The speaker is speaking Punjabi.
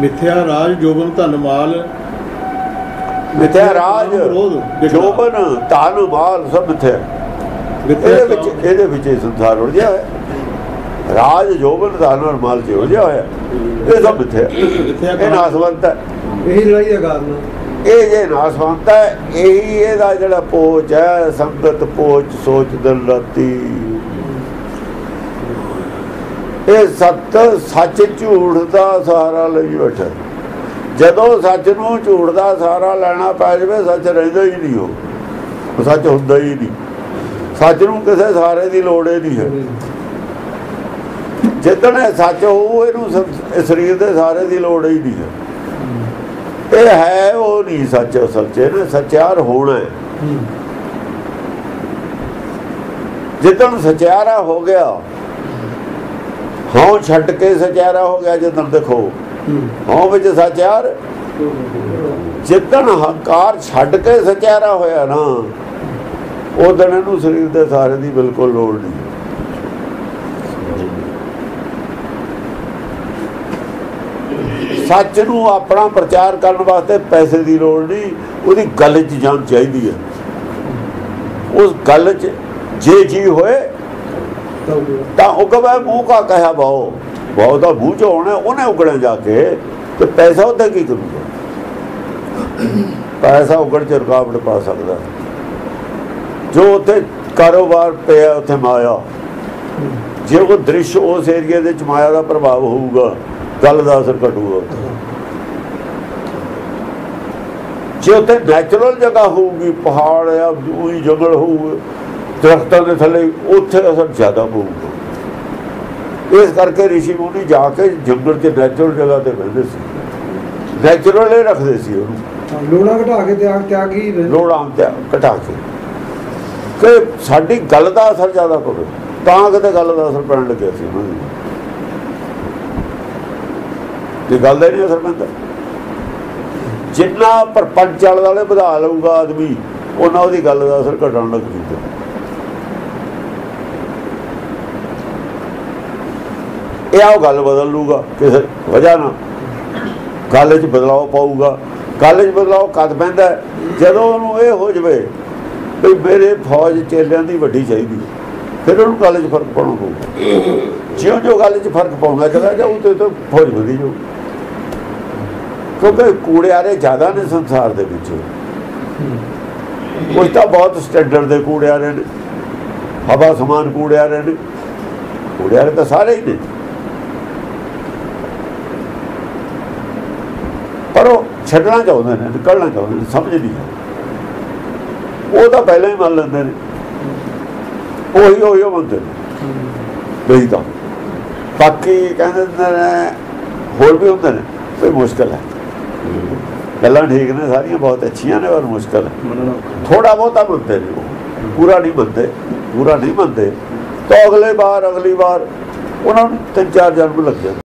ਮਿੱਥਿਆ ਰਾਜ ਜੋਬਨ ਧਨ ਮਾਲ ਮਿੱਥਿਆ ਰਾਜ। ਜੋਬਨ ਧਨ ਮਾਲ ਸਭ ਮਿੱਥਿਆ। ਇਹਦੇ ਵਿੱਚ ਇਹਦੇ ਵਿੱਚ ਇਹ ਸੰਸਾਰ ਉਲਝਿਆ ਹੋਇਆ। ਰਾਜ ਜੋਬਨ ਧਨ ਔਰ ਮਾਲ ਚ ਉਲਝਿਆ ਹੋਇਆ। ਇਹ ਸਭ ਮਿੱਥਿਆ। ਇਹ ਨਾਸਵੰਤ ਹੈ। ਇਹੀ ਲੜਾਈ ਦਾ ਕਾਰਨ ਇਹ ਜੇ ਨਾਸਵੰਤ ਹੈ ਇਹੀ ਇਹਦਾ ਜਿਹੜਾ ਪੋਚ ਹੈ ਸੰਗਤ ਪੋਚ ਸੋਚ ਦਿਲ ਰਾਤੀ ਇਹ ਸੱਤ ਸੱਚ ਝੂਠ ਦਾ ਸਹਾਰਾ ਲਈ ਬੈਠਾ। ਜਦੋਂ ਸੱਚ ਨੂੰ ਝੂਠ ਦਾ ਸਹਾਰਾ ਲੈਣਾ ਪੈ ਜਾਵੇ ਸੱਚ ਰਹਿੰਦਾ ਹੀ ਨਹੀਂ ਉਹ। ਸੱਚ ਹੁੰਦਾ ਹੀ ਨਹੀਂ। ਸੱਚ ਨੂੰ ਕਿਸੇ ਸਹਾਰੇ ਦੀ ਲੋੜ ਹੀ ਨਹੀਂ ਹੈ। ਜਿੱਦਣ ਇਹ ਸੱਚ ਹੋਊ ਇਹਨੂੰ ਸਰੀਰ ਦੇ ਸਹਾਰੇ ਦੀ ਲੋੜ ਹੀ ਨਹੀਂ ਹੈ। ਇਹ ਹੈ ਉਹ ਨਹੀਂ ਸੱਚ ਅਸਲ ਚ ਨਾ ਸੱਚਿਆਰ ਹੋਣਾ ਹੈ। ਜਿੱਦਣ ਸੱਚਿਆਰਾ ਹੋ ਗਿਆ ਹਾਂ ਛੱਡ ਕੇ ਸੱਚਿਆਰਾ ਹੋ ਗਿਆ ਜਦੋਂ ਦੇਖੋ। ਹਾਂ ਵਿੱਚ ਸੱਚਿਆਰ। ਜਿੱਦਣ ਹੰਕਾਰ ਛੱਡ ਕੇ ਸੱਚਿਆਰਾ ਹੋਇਆ ਨਾ, ਉਦੋਂ ਇਹਨੂੰ ਸਰੀਰ ਦੇ ਸਾਰੇ ਦੀ ਬਿਲਕੁਲ ਲੋੜ ਨਹੀਂ। ਸੱਚ ਨੂੰ ਆਪਣਾ ਪ੍ਰਚਾਰ ਕਰਨ ਵਾਸਤੇ ਪੈਸੇ ਦੀ ਲੋੜ ਨਹੀਂ, ਉਹਦੀ ਗੱਲ 'ਚ ਜਾਣ ਚਾਹੀਦੀ ਹੈ। ਉਸ ਗੱਲ 'ਚ ਜੇ ਜੀ ਹੋਏ ਤਾਂ ਉਗਵੇ ਮੂੰਹ ਕਾ ਕਹਿਆ ਬਾਓ ਬਾਓ ਦਾ ਮੂੰਹ ਚ ਹੋਣਾ ਉਹਨੇ ਉਗਣਾ ਜਾ ਕੇ ਤੇ ਪੈਸਾ ਉਹਦਾ ਕੀ ਕਰੂਗਾ? ਪੈਸਾ ਉਗਣ ਚ ਰੁਕਾਵਟ ਪਾ ਸਕਦਾ। ਜੋ ਉੱਥੇ ਕਾਰੋਬਾਰ ਪਿਆ, ਉੱਥੇ ਮਾਇਆ। ਜੇ ਉਹ ਦ੍ਰਿਸ਼ ਉਸ ਏਰੀਆ ਦੇ ਚ ਮਾਇਆ ਦਾ ਪ੍ਰਭਾਵ ਹੋਊਗਾ, ਗੱਲ ਦਾ ਅਸਰ ਘਟੂਗਾ। ਉੱਥੇ ਜੇ ਉੱਥੇ ਨੈਚੁਰਲ ਜਗ੍ਹਾ ਹੋਊਗੀ, ਪਹਾੜ ਆ, ਉਹੀ ਜੰਗਲ ਹੋਊਗਾ ਦਰਖਤਾਂ ਦੇ ਥੱਲੇ ਉੱਥੇ ਅਸਰ ਜ਼ਿਆਦਾ ਪਊਗਾ ਇਸ ਕਰਕੇ ਰਿਸ਼ੀ ਮੁਨੀ ਜਾ ਕੇ ਜੰਗਲ ਤੇ ਨੈਚੁਰਲ ਜਗ੍ਹਾ ਤੇ ਬਹਿੰਦੇ ਸੀ। ਨੈਚੁਰਲ ਹੀ ਰੱਖਦੇ ਸੀ ਉਹਨੂੰ। ਲੋੜਾ ਘਟਾ ਕੇ ਤਿਆਗ ਤਿਆਗੀ ਨੇ ਲੋੜਾਂ ਤੇ ਘਟਾ ਕੇ। ਕਿ ਸਾਡੀ ਗੱਲ ਦਾ ਅਸਰ ਜ਼ਿਆਦਾ ਪਵੇ। ਤਾਂ ਕਿਤੇ ਗੱਲ ਦਾ ਅਸਰ ਪੈਣ ਲੱਗਿਆ ਸੀ ਉਹਨਾਂ ਦੀ। ਤੇ ਗੱਲ ਦਾ ਹੀ ਨਹੀਂ ਅਸਰ ਪੈਂਦਾ। ਜਿੰਨਾ ਪਰਪੰਚ ਵਾਲੇ ਵਧਾ ਲਊਗਾ ਆਦਮੀ ਉਹਨਾਂ ਉਹਦੀ ਗੱਲ ਦਾ ਅਸਰ ਘਟਣ ਲੱਗ ਜੂਗਾ ਇਹ ਆਓ, ਗੱਲ ਬਦਲ ਲੂਗਾ ਕਿਸੇ ਵਜ੍ਹਾ ਨਾਲ। ਗੱਲ 'ਚ ਬਦਲਾਅ ਪਾਊਗਾ। ਗੱਲ 'ਚ ਬਦਲਾਅ ਕਦ ਪੈਂਦਾ ਜਦੋਂ ਉਹਨੂੰ ਇਹ ਹੋ ਜਵੇ ਵੀ ਮੇਰੇ ਫੌਜ ਚੇਲਿਆਂ ਦੀ ਵੱਡੀ ਚਾਹੀਦੀ ਫਿਰ ਉਹਨੂੰ ਗੱਲ 'ਚ ਫ਼ਰਕ ਪਾਉਣਾ ਪਊਗਾ। ਜਿਉਂ ਜਿਉਂ ਗੱਲ 'ਚ ਫ਼ਰਕ ਪਾਉਂਦਾ ਚਲਾ ਜਾਊ ਤੇ ਤਾਂ ਫੌਜ ਵਧੀ ਜਾਊ। ਕਿਉਂਕਿ ਕੂੜਿਆਰੇ ਜ਼ਿਆਦਾ ਨੇ ਸੰਸਾਰ ਦੇ ਵਿੱਚ। ਕੁਝ ਤਾਂ ਬਹੁਤ ਸਟੈਂਡਰਡ ਦੇ ਕੂੜਿਆਰੇ ਨੇ। ਹਵਾ ਸਮਾਨ ਕੂੜਿਆਰੇ ਨੇ। ਕੂੜਿਆਰੇ ਤਾਂ ਸਾਰੇ ਹੀ ਨੇ ਪਰ ਉਹ ਛੱਡਣਾ ਚਾਹੁੰਦੇ ਨੇ ਨਿਕਲਣਾ ਚਾਹੁੰਦੇ ਨੇ ਸਮਝ ਨਹੀਂ ਆਉਂਦੀ। ਉਹ ਤਾਂ ਪਹਿਲਾਂ ਹੀ ਮੰਨ ਲੈਂਦੇ ਨੇ। ਉਹੀ ਉਹੀ ਮੰਨਦੇ ਨੇ। ਨਹੀਂ ਤਾਂ। ਬਾਕੀ ਕਹਿੰਦੇ ਹੁੰਦੇ ਨੇ ਹੋਰ ਵੀ ਹੁੰਦੇ ਨੇ ਕੋਈ ਮੁਸ਼ਕਲ ਹੈ। ਗੱਲਾਂ ਠੀਕ ਨੇ ਸਾਰੀਆਂ ਬਹੁਤ ਅੱਛੀਆਂ ਨੇ ਪਰ ਮੁਸ਼ਕਲ ਹੈ। ਥੋੜਾ ਬਹੁਤਾ ਮੰਨਦੇ ਨੇ ਪੂਰਾ ਨਹੀਂ ਮੰਨਦੇ ਪੂਰਾ ਨਹੀਂ ਮੰਨਦੇ। ਤਾਂ ਅਗਲੇ ਵਾਰ ਅਗਲੀ ਵਾਰ ਉਹਨਾਂ ਨੂੰ ਤਿੰਨ ਚਾਰ ਜਨਮ ਲੱਗ ਜਾਂਦੇ।